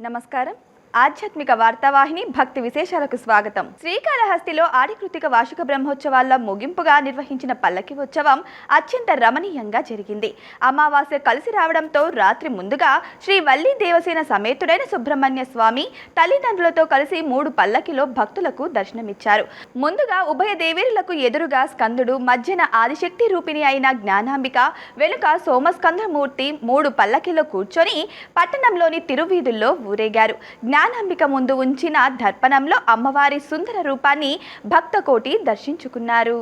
నమస్కారం ఆధ్యాత్మిక వార్తావాహిని భక్తి విశేషాలకు స్వాగతం. శ్రీకాళహస్తిలో ఆడికృతిక వార్షిక బ్రహ్మోత్సవాల ముగింపుగా నిర్వహించిన పల్లకి ఉత్సవం అత్యంత రమణీయంగా జరిగింది. అమావాస్య కలిసి రావడంతో రాత్రి ముందుగా శ్రీ వల్లి దేవసేన సమేతుడైన సుబ్రహ్మణ్య స్వామి తల్లిదండ్రులతో కలిసి మూడు పల్లకిలో భక్తులకు దర్శనమిచ్చారు. ముందుగా ఉభయ దేవేరులకు ఎదురుగా స్కందుడు మధ్యన ఆదిశక్తి రూపిణి అయిన జ్ఞానాంబిక వెనుక సోమస్కందమూర్తి మూడు పల్లకిలో కూర్చొని పట్టణంలోని తిరువీధుల్లో ఊరేగారు. జ్ఞా జ్ఞానాంబిక ముందు ఉంచిన దర్పణంలో అమ్మవారి సుందర రూపాన్ని భక్తకోటి దర్శించుకున్నారు.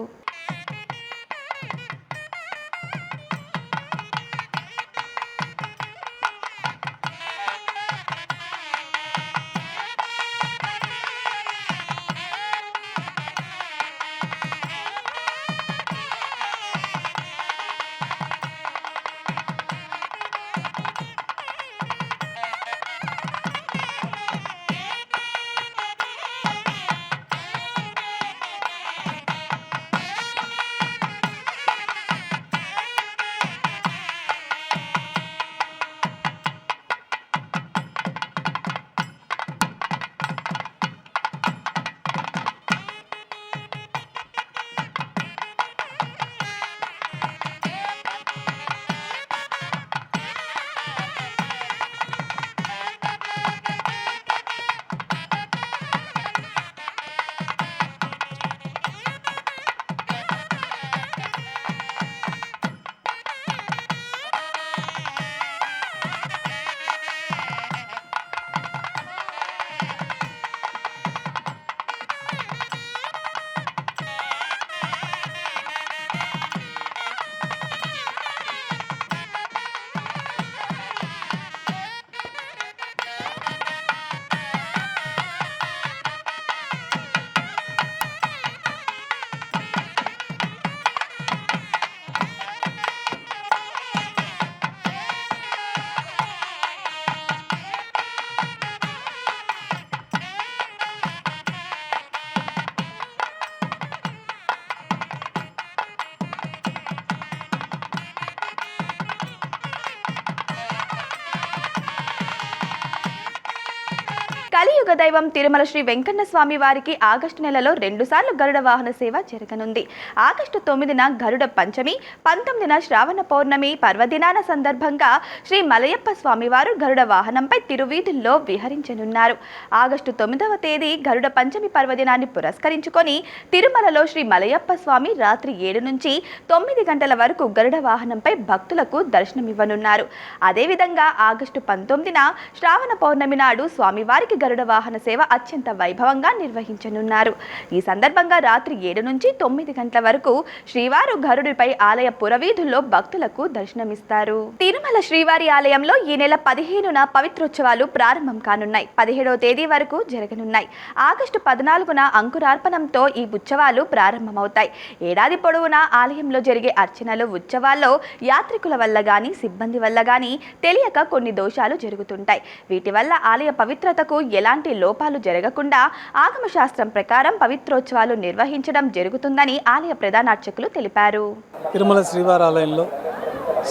దైవం తిరుమల శ్రీ వెంకన్న స్వామి వారికి ఆగస్టు నెలలో రెండుసార్లు గరుడ వాహన సేవ జరగనుంది. ఆగస్టు తొమ్మిదిన గరుడ పంచమి పంతొమ్మిదిన శ్రావణ పౌర్ణమి పర్వదినాన సందర్భంగా శ్రీ మలయప్ప స్వామివారు గరుడ వాహనంపై తిరువీధుల్లో విహరించనున్నారు. ఆగస్టు తొమ్మిదవ తేదీ గరుడ పంచమి పర్వదినాన్ని పురస్కరించుకొని తిరుమలలో శ్రీ మలయప్ప స్వామి రాత్రి ఏడు నుంచి తొమ్మిది గంటల వరకు గరుడ వాహనంపై భక్తులకు దర్శనమివ్వనున్నారు. అదేవిధంగా ఆగస్టు పంతొమ్మిదిన శ్రావణ పౌర్ణమి నాడు స్వామివారికి గరుడ వాహనం సేవ అత్యంత వైభవంగా నిర్వహించనున్నారు. ఈ సందర్భంగా రాత్రి ఏడు నుంచి తొమ్మిది గంటల వరకు శ్రీవారు గరుడిపై ఆలయ పురవీధుల్లో భక్తులకు దర్శనమిస్తారు. తిరుమల శ్రీవారి ఆలయంలో ఈ నెల పదిహేనున పవిత్రోత్సవాలు ప్రారంభం కానున్నాయి. పదిహేడవ తేదీ వరకు జరగనున్నాయి. ఆగస్టు పద్నాలుగున అంకురార్పణంతో ఈ ఉత్సవాలు ప్రారంభమవుతాయి. ఏడాది పొడవునా ఆలయంలో జరిగే అర్చనలు ఉత్సవాల్లో యాత్రికుల వల్ల గాని సిబ్బంది వల్ల గాని తెలియక కొన్ని దోషాలు జరుగుతుంటాయి. వీటి వల్ల ఆలయ పవిత్రతకు ఎలాంటి లోపాలు జరగకుండా ఆగమశాస్త్రం ప్రకారం పవిత్రోత్సవాలు నిర్వహించడం జరుగుతుందని ఆలయ ప్రధానార్చకులు తెలిపారు. తిరుమల శ్రీవారాలయంలో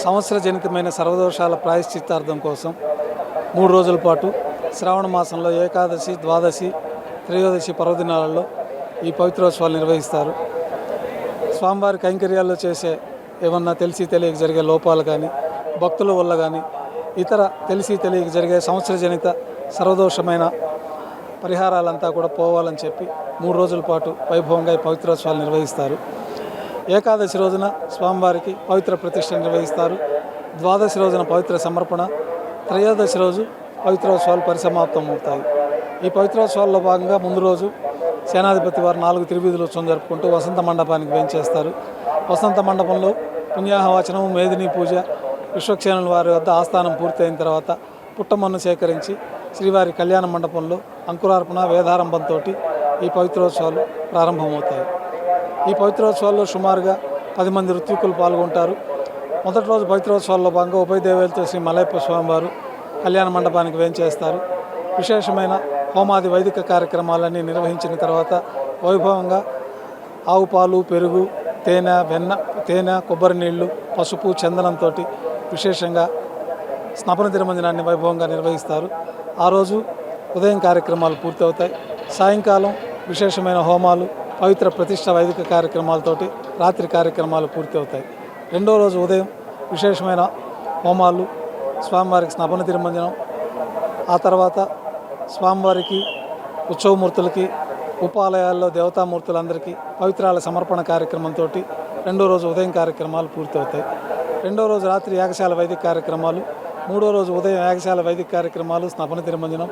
సంవత్సర జనితమైన సర్వదోషాల ప్రాయశ్చిత్తార్థం కోసం మూడు రోజుల పాటు శ్రావణ మాసంలో ఏకాదశి ద్వాదశి త్రయోదశి పర్వదినాలలో ఈ పవిత్రోత్సవాలు నిర్వహిస్తారు. స్వామివారి కైంకర్యాల్లో చేసే ఏమన్నా తెలిసి తెలియక జరిగే లోపాలు కానీ భక్తుల వల్ల కానీ ఇతర తెలిసి తెలియక జరిగే సంవత్సర జనిత సర్వదోషమైన పరిహారాలంతా కూడా పోవాలని చెప్పి మూడు రోజుల పాటు వైభవంగా ఈ పవిత్రోత్సవాలు నిర్వహిస్తారు. ఏకాదశి రోజున స్వామివారికి పవిత్ర ప్రతిష్ట నిర్వహిస్తారు. ద్వాదశి రోజున పవిత్ర సమర్పణ త్రయోదశి రోజు పవిత్రోత్సవాలు పరిసమాప్తం అవుతాయి. ఈ పవిత్రోత్సవాల్లో భాగంగా ముందు రోజు సేనాధిపతి వారు నాలుగు తిరువీధులు ఉత్సవం జరుపుకుంటూ వసంత మండపానికి వేయించేస్తారు. వసంత మండపంలో పుణ్యాహవచనం మేదిని పూజ విశ్వక్షేణుల వారి వద్ద ఆస్థానం పూర్తయిన తర్వాత పుట్టమన్ను సేకరించి శ్రీవారి కళ్యాణ మండపంలో అంకురార్పణ వేదారంభంతో ఈ పవిత్రోత్సవాలు ప్రారంభమవుతాయి. ఈ పవిత్రోత్సవాల్లో సుమారుగా పది మంది ఋత్వికులు పాల్గొంటారు. మొదటి రోజు పవిత్రోత్సవాల్లో భాగంగా ఉభయ దేవేలతో శ్రీ మలయప్ప స్వామివారు కళ్యాణ మండపానికి వేంచేస్తారు. విశేషమైన హోమాది వైదిక కార్యక్రమాలన్నీ నిర్వహించిన తర్వాత వైభవంగా ఆవు పాలు పెరుగు తేనె వెన్న తేనె కొబ్బరి నీళ్ళు పసుపు చందనంతో విశేషంగా స్నాపన తిరుమంజనాన్ని వైభవంగా నిర్వహిస్తారు. ఆ రోజు ఉదయం కార్యక్రమాలు పూర్తవుతాయి. సాయంకాలం విశేషమైన హోమాలు పవిత్ర ప్రతిష్ట వైదిక కార్యక్రమాలతోటి రాత్రి కార్యక్రమాలు పూర్తవుతాయి. రెండో రోజు ఉదయం విశేషమైన హోమాలు స్వామివారికి స్నాపన తిరుమంజనం ఆ తర్వాత స్వామివారికి ఉత్సవమూర్తులకి ఉపాలయాల్లో దేవతామూర్తులందరికీ పవిత్రాల సమర్పణ కార్యక్రమంతో రెండో రోజు ఉదయం కార్యక్రమాలు పూర్తవుతాయి. రెండో రోజు రాత్రి యాగశాల వైదిక కార్యక్రమాలు మూడో రోజు ఉదయం యాగశాల వైదిక కార్యక్రమాలు స్నపన తిరుమంజనం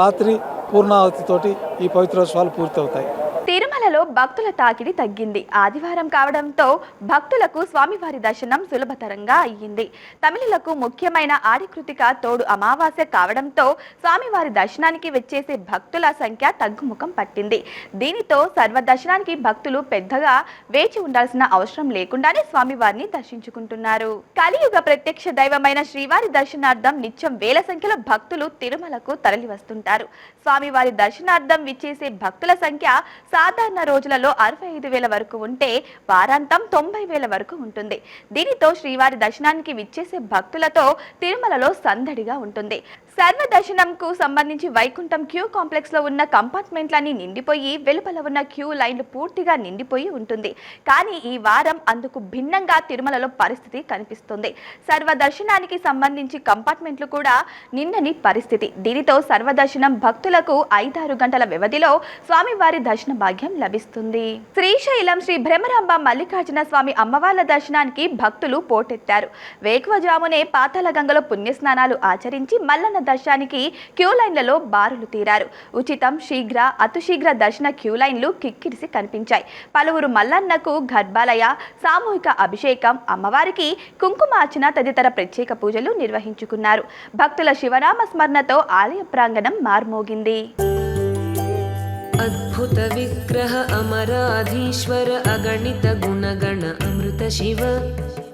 రాత్రి పూర్ణావతితోటి ఈ పవిత్రోత్సవాలు పూర్తవుతాయి. తిరుమలలో భక్తుల తాకిడి తగ్గింది. ఆదివారం కావడంతో భక్తులకు స్వామివారి దర్శనం సులభతరంగా అయ్యింది. తమిళులకు ముఖ్యమైన ఆడికృతిక తోడు అమావాస్య కావడంతో స్వామివారి దర్శనానికి వచ్చేసే భక్తుల సంఖ్య తగ్గుముఖం పట్టింది. దీనితో సర్వ దర్శనానికి భక్తులు పెద్దగా వేచి ఉండాల్సిన అవసరం లేకుండానే స్వామివారిని దర్శించుకుంటున్నారు. కలియుగ ప్రత్యక్ష దైవమైన శ్రీవారి దర్శనార్థం నిత్యం వేల సంఖ్యలో భక్తులు తిరుమలకు తరలి వస్తుంటారు స్వామివారి దర్శనార్థం విచ్చేసే భక్తుల సంఖ్య సాధారణ రోజులలో అరవై ఐదు వేల వరకు ఉంటే వారాంతం తొంభై వేల వరకు ఉంటుంది. దీనితో శ్రీవారి దర్శనానికి విచ్చేసే భక్తులతో తిరుమలలో సందడిగా ఉంటుంది. సర్వ దర్శనంకు సంబంధించి వైకుంఠం క్యూ కాంప్లెక్స్లో ఉన్న కంపార్ట్మెంట్లన్నీ నిండిపోయి వెలుపల ఉన్న క్యూ లైన్లు పూర్తిగా నిండిపోయి ఉంటుంది. కానీ ఈ వారం అందుకు భిన్నంగా తిరుమలలో పరిస్థితి కనిపిస్తుంది. సర్వ దర్శనానికి సంబంధించి కంపార్ట్మెంట్లు కూడా నిన్నని పరిస్థితి. దీనితో సర్వదర్శనం భక్తులకు ఐదారు గంటల వ్యవధిలో స్వామివారి దర్శన భాగ్యం లభిస్తుంది. శ్రీశైలం శ్రీ భ్రమరాంబ మల్లికార్జున స్వామి అమ్మవార్ల దర్శనానికి భక్తులు పోటెత్తారు. వేకువజామునే పాతాల గంగలో పుణ్యస్నానాలు ఆచరించి మల్లన్న దర్శనానికి క్యూ లైన్లలో బారులు తీరారు. ఉచితం శీఘ్ర అతిశీఘ్ర దర్శన క్యూ లైన్లు కిక్కిరిసి కనిపించాయి. పలువురు మల్లన్నకు గర్భాలయ సామూహిక అభిషేకం అమ్మవారికి కుంకుమార్చన తదితర ప్రత్యేక పూజలు నిర్వహించుకున్నారు. భక్తుల శివనామ స్మరణతో ఆలయ ప్రాంగణం మార్మోగింది. అద్భుత విగ్రహ అమరాధీశ్వర అగణిత గుణగణ అమృత శివ.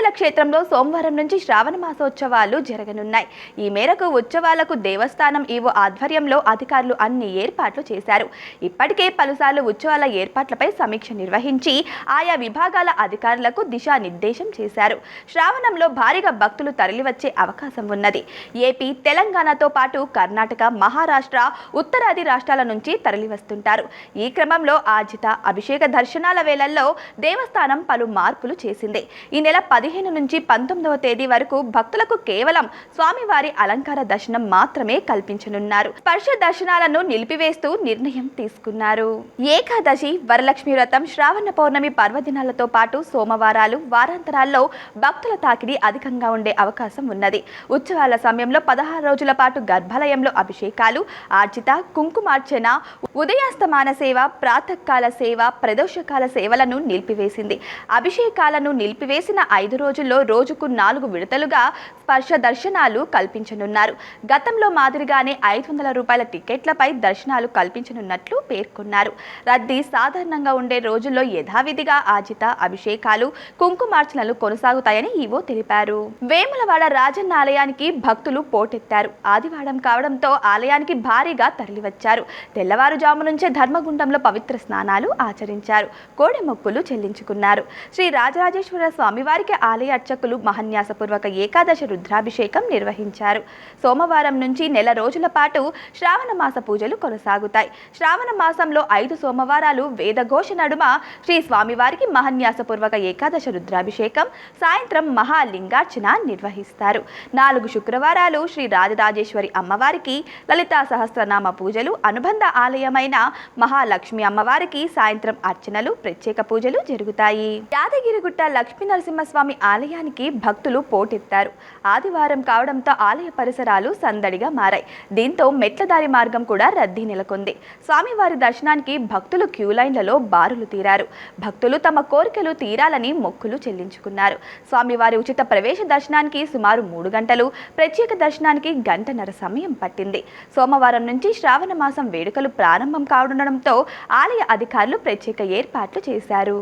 శ్రీశైల క్షేత్రంలో సోమవారం నుంచి శ్రావణ మాసోత్సవాలు జరగనున్నాయి. ఈ మేరకు ఉత్సవాలకు దేవస్థానం ఈవో ఆధ్వర్యంలో అధికారులు అన్ని ఏర్పాట్లు చేశారు. ఇప్పటికే పలుసార్లు ఉత్సవాల ఏర్పాట్లపై సమీక్ష నిర్వహించి ఆయా విభాగాల అధికారులకు దిశానిర్దేశం చేశారు. శ్రావణంలో భారీగా భక్తులు తరలివచ్చే అవకాశం ఉన్నది. ఏపీ తెలంగాణతో పాటు కర్ణాటక మహారాష్ట్ర ఉత్తరాది రాష్ట్రాల నుంచి తరలివస్తుంటారు. ఈ క్రమంలో ఆజిత అభిషేక దర్శనాల వేళల్లో దేవస్థానం పలు మార్పులు చేసింది. ఈ నెల పదిహేను నుంచి పంతొమ్మిదవ తేదీ వరకు భక్తులకు కేవలం స్వామివారి అలంకార దర్శనం మాత్రమే కల్పించనున్నారు. స్పర్శ దర్శనాలను నిలిపివేస్తూ నిర్ణయం తీసుకున్నారు. ఏకాదశి వరలక్ష్మి వ్రతం శ్రావణ పౌర్ణమి పర్వదినాలతో పాటు సోమవారాలు వారాంతరాల్లో భక్తుల తాకిడి అధికంగా ఉండే అవకాశం ఉన్నది. ఉత్సవాల సమయంలో పదహారు రోజుల పాటు గర్భాలయంలో అభిషేకాలు ఆర్జిత కుంకుమార్చన ఉదయాస్తమాన సేవ ప్రాతకాల సేవ ప్రదోషకాల సేవలను నిలిపివేసింది. అభిషేకాలను నిలిపివేసిన ఐదు రోజుల్లో రోజుకు నాలుగు విడతలుగా స్పర్శ దర్శనాలు కల్పించనున్నారు. గతంలో మాదిరిగానే ఐదు వందల రూపాయల టికెట్లపై దర్శనాలు కల్పించనున్నట్లు పేర్కొన్నారు. రద్దీ సాధారణంగా ఉండే రోజుల్లో యథావిధిగా ఆజిత అభిషేకాలు కుంకుమార్చనలు కొనసాగుతాయని ఈవో తెలిపారు. వేములవాడ రాజన్న ఆలయానికి భక్తులు పోటెత్తారు. ఆదివారం కావడంతో ఆలయానికి భారీగా తరలివచ్చారు. తెల్లవారుజాము నుంచే ధర్మగుండంలో పవిత్ర స్నానాలు ఆచరించారు. కోడె మొక్కులు చెల్లించుకున్నారు. శ్రీ రాజరాజేశ్వర స్వామివారికి ఆలయ అర్చకులు మహన్యాసపూర్వక ఏకాదశి రుద్రాభిషేకం నిర్వహించారు. సోమవారం నుంచి నెల రోజుల పాటు శ్రావణ మాస పూజలు కొనసాగుతాయి. శ్రావణ మాసంలో ఐదు సోమవారాలు వేదఘోష నడుమ శ్రీ స్వామివారికి మహన్యాసపూర్వక ఏకాదశ రుద్రాభిషేకం సాయంత్రం మహాలింగార్చన నిర్వహిస్తారు. నాలుగు శుక్రవారాలు శ్రీ రాజరాజేశ్వరి అమ్మవారికి లలితా సహస్రనామ పూజలు అనుబంధ ఆలయమైన మహాలక్ష్మి అమ్మవారికి సాయంత్రం అర్చనలు ప్రత్యేక పూజలు జరుగుతాయి. యాదగిరిగుట్ట లక్ష్మీ నరసింహస్వామి ఆలయానికి భక్తులు పోటెత్తారు. ఆదివారం కావడంతో ఆలయ పరిసరాలు సందడిగా మారాయి. దీంతో మెట్లదారి మార్గం కూడా రద్దీ నెలకొంది. స్వామివారి దర్శనానికి భక్తులు క్యూ లైన్లలో బారులు తీరారు. భక్తులు తమ కోరికలు తీరాలని మొక్కులు చెల్లించుకున్నారు. స్వామివారి ఉచిత ప్రవేశ దర్శనానికి సుమారు మూడు గంటలు ప్రత్యేక దర్శనానికి గంటన్నర సమయం పట్టింది. సోమవారం నుంచి శ్రావణ మాసం వేడుకలు ప్రారంభం కావడంతో ఆలయ అధికారులు ప్రత్యేక ఏర్పాట్లు చేశారు.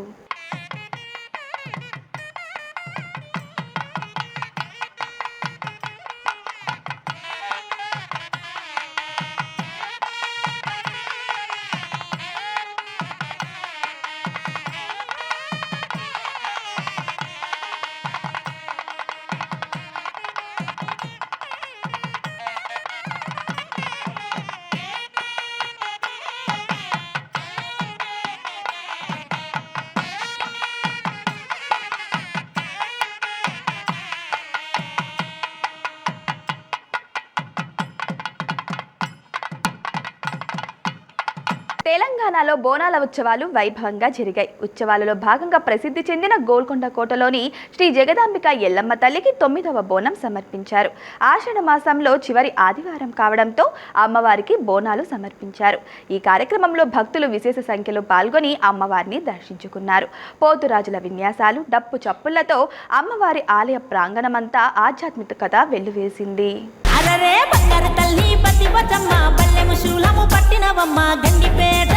తెలంగాణలో బోనాల ఉత్సవాలు వైభవంగా జరిగాయి. ఉత్సవాలలో భాగంగా ప్రసిద్ధి చెందిన గోల్కొండ కోటలోని శ్రీ జగదాంబిక ఎల్లమ్మ తల్లికి తొమ్మిదవ బోనం సమర్పించారు. ఆషాఢ మాసంలో చివరి ఆదివారం కావడంతో అమ్మవారికి బోనాలు సమర్పించారు. ఈ కార్యక్రమంలో భక్తులు విశేష సంఖ్యలో పాల్గొని అమ్మవారిని దర్శించుకున్నారు. పోతురాజుల విన్యాసాలు డప్పు చప్పులతో అమ్మవారి ఆలయ ప్రాంగణమంతా ఆధ్యాత్మికత వెల్లువేసింది. అరరే బంగారు తల్లి పతి బతమ్మ బల్లెము శూలము పట్టినవమ్మ గండిపేట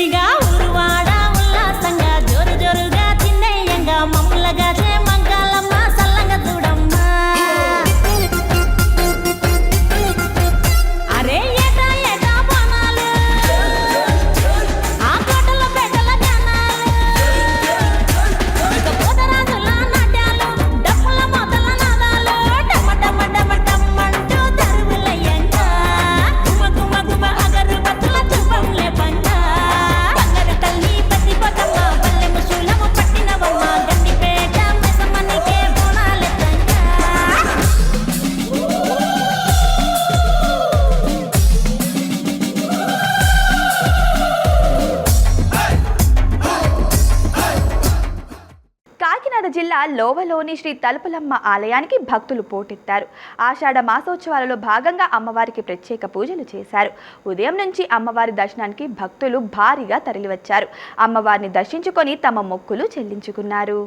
ಈಗ జిల్లా లోవలోని శ్రీ తలుపులమ్మ ఆలయానికి భక్తులు పోటెత్తారు. ఆషాఢ మాసోత్సవాలలో భాగంగా అమ్మవారికి ప్రత్యేక పూజలు చేశారు. ఉదయం నుంచి అమ్మవారి దర్శనానికి భక్తులు భారీగా తరలివచ్చారు. అమ్మవారిని దర్శించుకొని తమ మొక్కులు చెల్లించుకున్నారు.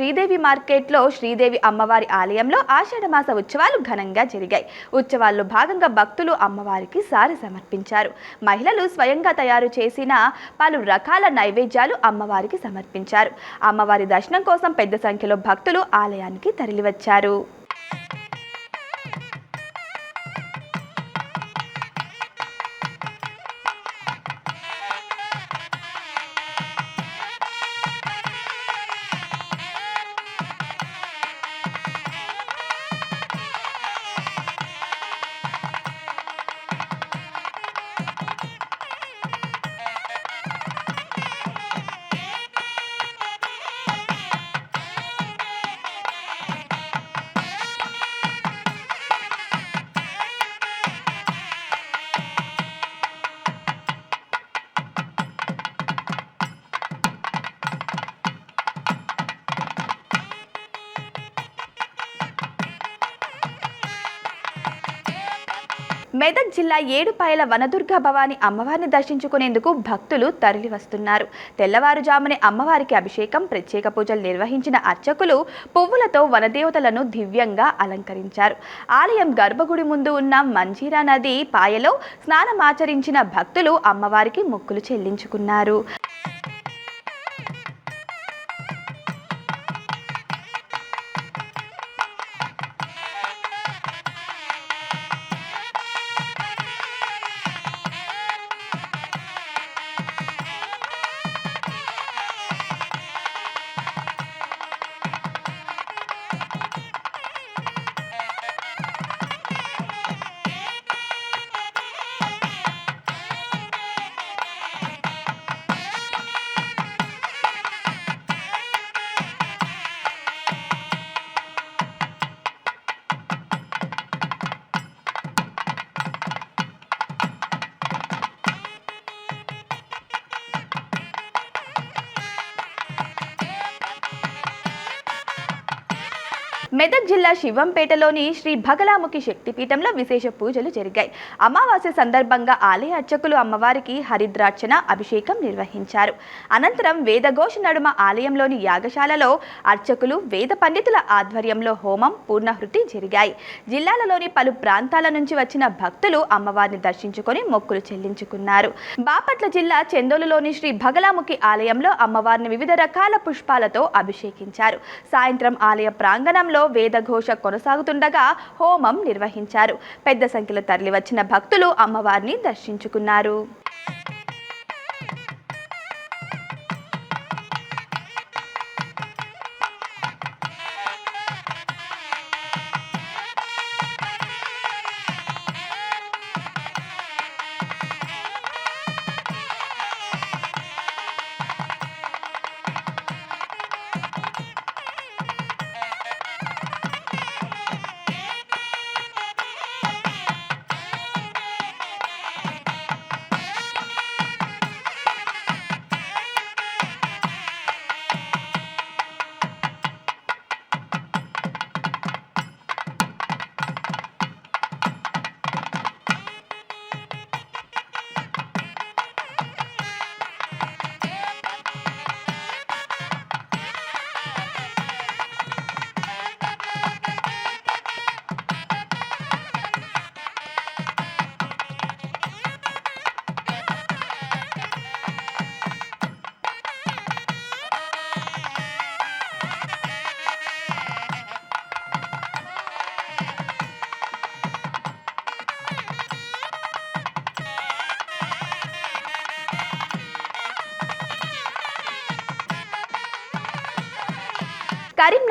శ్రీదేవి మార్కెట్లో శ్రీదేవి అమ్మవారి ఆలయంలో ఆషాఢమాస ఉత్సవాలు ఘనంగా జరిగాయి. ఉత్సవాల్లో భాగంగా భక్తులు అమ్మవారికి సారి సమర్పించారు. మహిళలు స్వయంగా తయారు చేసిన పలు రకాల నైవేద్యాలు అమ్మవారికి సమర్పించారు. అమ్మవారి దర్శనం కోసం పెద్ద సంఖ్యలో భక్తులు ఆలయానికి తరలివచ్చారు. మెదక్ జిల్లా ఏడుపాయల వనదుర్గా భవాని అమ్మవారిని దర్శించుకునేందుకు భక్తులు తరలివస్తున్నారు. తెల్లవారుజామునే అమ్మవారికి అభిషేకం ప్రత్యేక పూజలు నిర్వహించిన అర్చకులు పువ్వులతో వనదేవతలను దివ్యంగా అలంకరించారు. ఆలయం గర్భగుడి ముందు ఉన్న మంజీరా నది పాయలో స్నానమాచరించిన భక్తులు అమ్మవారికి మొక్కులు చెల్లించుకున్నారు. మెదక్ జిల్లా శివంపేటలోని శ్రీ భగలాముఖి శక్తిపీఠంలో విశేష పూజలు జరిగాయి. అమావాస్య సందర్భంగా ఆలయ అర్చకులు అమ్మవారికి హరిద్రార్చన అభిషేకం నిర్వహించారు. అనంతరం వేదఘోష నడుమ ఆలయంలోని యాగశాలలో అర్చకులు వేద పండితుల ఆధ్వర్యంలో హోమం పూర్ణహృతి జరిగాయి. జిల్లాలలోని పలు ప్రాంతాల నుంచి వచ్చిన భక్తులు అమ్మవారిని దర్శించుకొని మొక్కులు చెల్లించుకున్నారు. బాపట్ల జిల్లా చెందోలులోని శ్రీ భగలాముఖి ఆలయంలో అమ్మవారిని వివిధ రకాల పుష్పాలతో అభిషేకించారు. సాయంత్రం ఆలయ ప్రాంగణంలో వేదఘోష కొనసాగుతుండగా హోమం నిర్వహించారు. పెద్ద సంఖ్యలో తరలివచ్చిన భక్తులు అమ్మవారిని దర్శించుకున్నారు.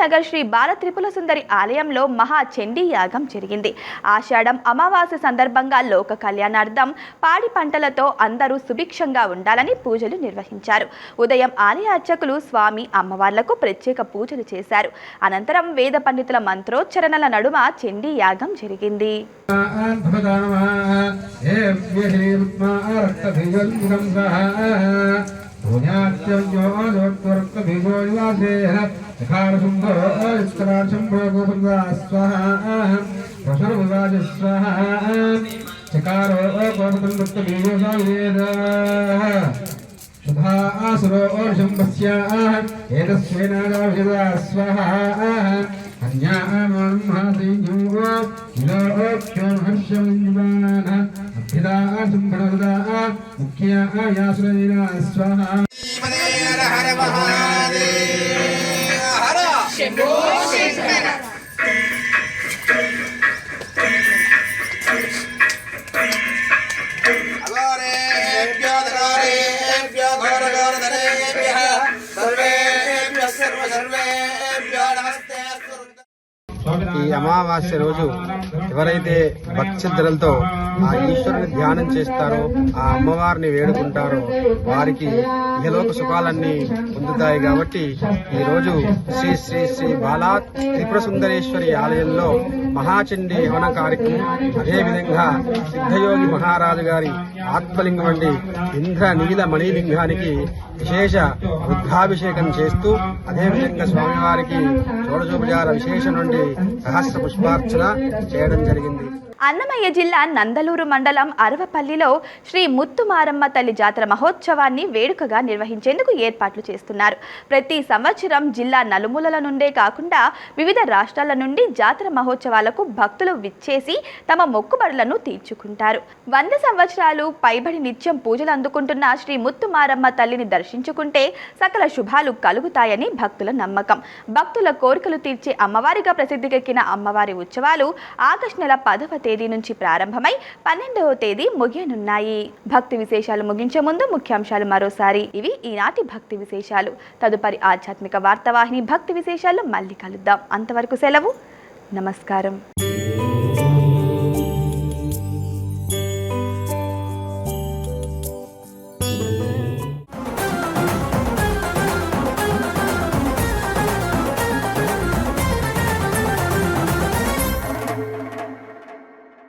నగర్ శ్రీ బాల త్రిపుల సుందరి ఆలయంలో మహా చండీ యాగం జరిగింది. ఆషాఢం అమావాస్య సందర్భంగా లోక కళ్యాణార్థం పాడి పంటలతో అందరూ సుభిక్షంగా ఉండాలని పూజలు నిర్వహించారు. ఉదయం ఆలయ అర్చకులు స్వామి అమ్మవార్లకు ప్రత్యేక పూజలు చేశారు. అనంతరం వేద పండితుల మంత్రోచ్చరణల నడుమ చండీ యాగం జరిగింది. ధారశంభో విస్తరాశంభో గోవింద స్వహ. వసర్వరాజ స్వహ చకారో గోపతం దత్త బీజోసాయేద శుభా ఆసురో శంభస్య ఏతస్వేనాగాభిద స్వహ ముఖ్య స్వహ dois. అమావాస్య రోజు ఎవరైతే భక్తి ఆ ఈశ్వరుని ధ్యానం చేస్తారో ఆ అమ్మవారిని వేడుకుంటారో వారికి ఇహలోక సుఖాలన్నీ పొందుతాయి కాబట్టి ఈ రోజు శ్రీ శ్రీ శ్రీ బాలా త్రిపుర సుందరేశ్వరి ఆలయంలో మహాచండి హవన కార్యక్రమం. అదేవిధంగా సిద్ధయోగి మహారాజు గారి ఆత్మలింగం వంటి ఇంద్ర నీల మణిలింగానికి విశేష రుద్రాభిషేకం చేస్తూ అదేవిధంగా స్వామివారికి షోడశోపచార విశేష నుండి సహస్ర పుష్పార్చన చేయడం జరిగింది. అన్నమయ్య జిల్లా నందలూరు మండలం అరవపల్లిలో శ్రీ ముత్తుమారమ్మ తల్లి జాతర మహోత్సవాన్ని వేడుకగా నిర్వహించేందుకు ఏర్పాట్లు చేస్తున్నారు. ప్రతి సంవత్సరం జిల్లా నలుమూలల నుండే కాకుండా వివిధ రాష్ట్రాల నుండి జాతర మహోత్సవాలకు భక్తులు విచ్చేసి తమ మొక్కుబడులను తీర్చుకుంటారు. వంద సంవత్సరాలు పైబడి నిత్యం పూజలు అందుకుంటున్న శ్రీ ముత్తుమారమ్మ తల్లిని దర్శించుకుంటే సకల శుభాలు కలుగుతాయని భక్తుల నమ్మకం. భక్తుల కోరికలు తీర్చే అమ్మవారిగా ప్రసిద్ధికెక్కిన అమ్మవారి ఉత్సవాలు ఆగస్టు నెల పదవ తేదీ నుంచి ప్రారంభమై పన్నెండవ తేదీ ముగియనున్నాయి. భక్తి విశేషాలు ముగించే ముందు ముఖ్యాంశాలు మరోసారి. ఇవి ఈనాటి భక్తి విశేషాలు. తదుపరి ఆధ్యాత్మిక వార్తావాహిని భక్తి విశేషాలు మళ్ళీ కలుద్దాం. అంతవరకు సెలవు. నమస్కారం.